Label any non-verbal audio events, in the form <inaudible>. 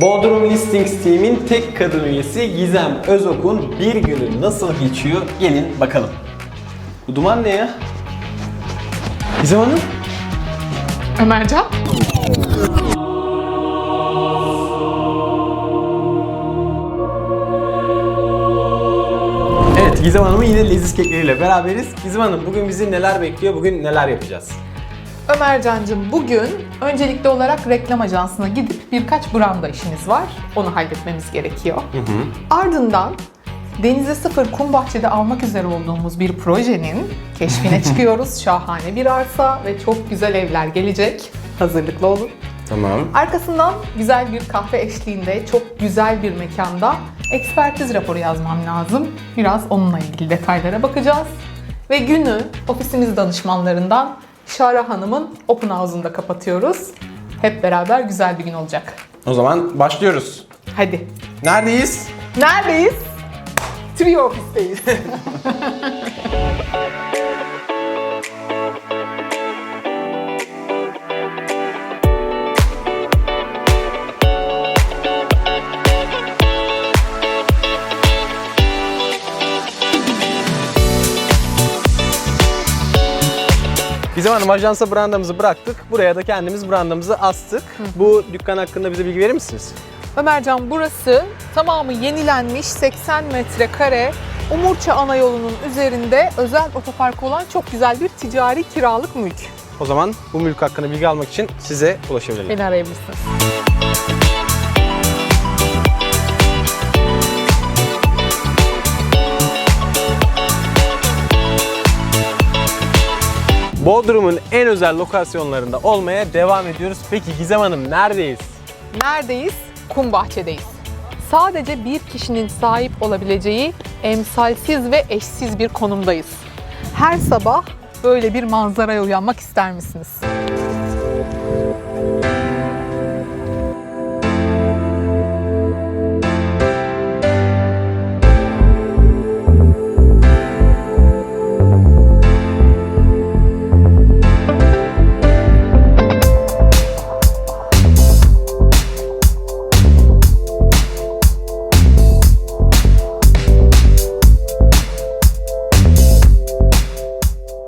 Bodrum Listings Team'in tek kadın üyesi Gizem Özok'un bir günü nasıl geçiyor? Gelin bakalım. Bu duman ne ya? Gizem Hanım? Ömercan? Evet Gizem Hanım'ın yine leziz kekleriyle beraberiz. Gizem Hanım bugün bizi neler bekliyor? Bugün neler yapacağız? Ömercan'cığım bugün öncelikli olarak reklam ajansına gidip birkaç branda işimiz var. Onu halletmemiz gerekiyor. Ardından Denize Sıfır Kum Bahçe'de almak üzere olduğumuz bir projenin keşfine <laughs> çıkıyoruz. Şahane bir arsa ve çok güzel evler gelecek. Hazırlıklı olun. Tamam. Arkasından güzel bir kahve eşliğinde çok güzel bir mekanda ekspertiz raporu yazmam lazım. Biraz onunla ilgili detaylara bakacağız. Ve günü ofisimiz danışmanlarından Şara Hanım'ın open house'unda kapatıyoruz. Hep beraber güzel bir gün olacak. O zaman başlıyoruz. Hadi. Neredeyiz? Neredeyiz? Trio ofisteyiz. <laughs> Gizem Hanım ajansa brandamızı bıraktık. Buraya da kendimiz brandamızı astık. Bu dükkan hakkında bize bilgi verir misiniz? Ömercan burası tamamı yenilenmiş 80 metrekare Umurça ana yolunun üzerinde özel otopark olan çok güzel bir ticari kiralık mülk. O zaman bu mülk hakkında bilgi almak için size ulaşabilirim. Beni arayabilirsiniz. Bodrum'un en özel lokasyonlarında olmaya devam ediyoruz. Peki Gizem Hanım neredeyiz? Neredeyiz? Kum bahçedeyiz. Sadece bir kişinin sahip olabileceği emsalsiz ve eşsiz bir konumdayız. Her sabah böyle bir manzaraya uyanmak ister misiniz?